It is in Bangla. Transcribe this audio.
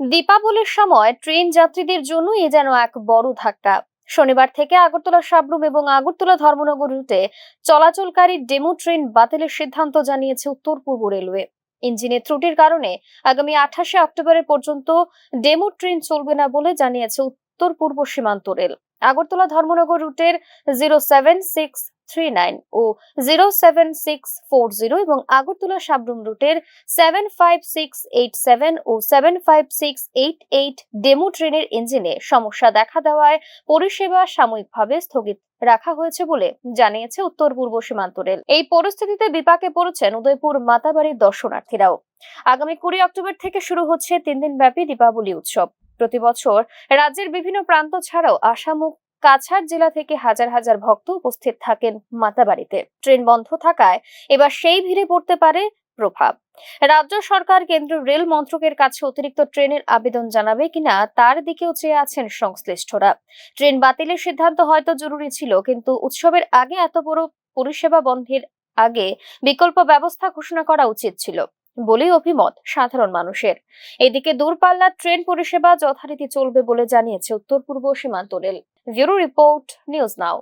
দীপাবলির সময় ট্রেন যাত্রীদের জন্য এ যেন এক বড় ধাক্কা। শনিবার থেকে আগরতলা সাবরুম এবং আগরতলা ধর্মনগর রুটে চলাচলকারী ডেমো ট্রেন বাতিলের সিদ্ধান্ত জানিয়েছে উত্তর পূর্ব রেলওয়ে। ইঞ্জিনের ত্রুটির কারণে আগামী আঠাশে অক্টোবরের পর্যন্ত ডেমো ট্রেন চলবে না বলে জানিয়েছে উত্তর পূর্ব সীমান্ত রেল। আগরতলা ধর্মনগর রুটের zero seven six three nine ও zero seven six four zero এবং আগরতলা সাবরুম রুটের seven five six eight seven ও seven five six eight demo ট্রেনের ইঞ্জিনে সমস্যা দেখা দেওয়ায় পরিষেবা সাময়িকভাবে স্থগিত রাখা হয়েছে বলে জানিয়েছে উত্তর পূর্ব সীমান্ত রেল। এই পরিস্থিতিতে বিপাকে পড়েছেন উদয়পুর মাতাবাড়ির দর্শনার্থীরাও। আগামী কুড়ি অক্টোবর থেকে শুরু হচ্ছে তিন দিন ব্যাপী দীপাবলি উৎসব। প্রতি বছর রাজ্যের বিভিন্ন প্রান্ত ছাড়াও আসাম ও কাছাড় জেলা থেকে হাজার হাজার ভক্ত উপস্থিত থাকেন মাতাবাড়িতে। ট্রেন বন্ধ থাকায় এবার সেই ভিড়ে পড়তে পারে প্রভাব। রাজ্য সরকার কেন্দ্রীয় রেল মন্ত্রকের কাছে অতিরিক্ত ট্রেনের আবেদন জানাবে কিনা তার দিকেও চেয়ে আছেন সংশ্লিষ্টরা। ট্রেন বাতিলের সিদ্ধান্ত হয়তো জরুরি ছিল, কিন্তু উৎসবের আগে এত বড় পরিষেবা বন্ধের আগে বিকল্প ব্যবস্থা ঘোষণা করা উচিত ছিল। বলেই অভিমত সাধারণ মানুষের। এদিকে দূরপাল্লার ট্রেন পরিষেবা যথারীতি চলবে বলে জানিয়েছে উত্তর পূর্ব সীমান্ত rail. Bureau report, news now.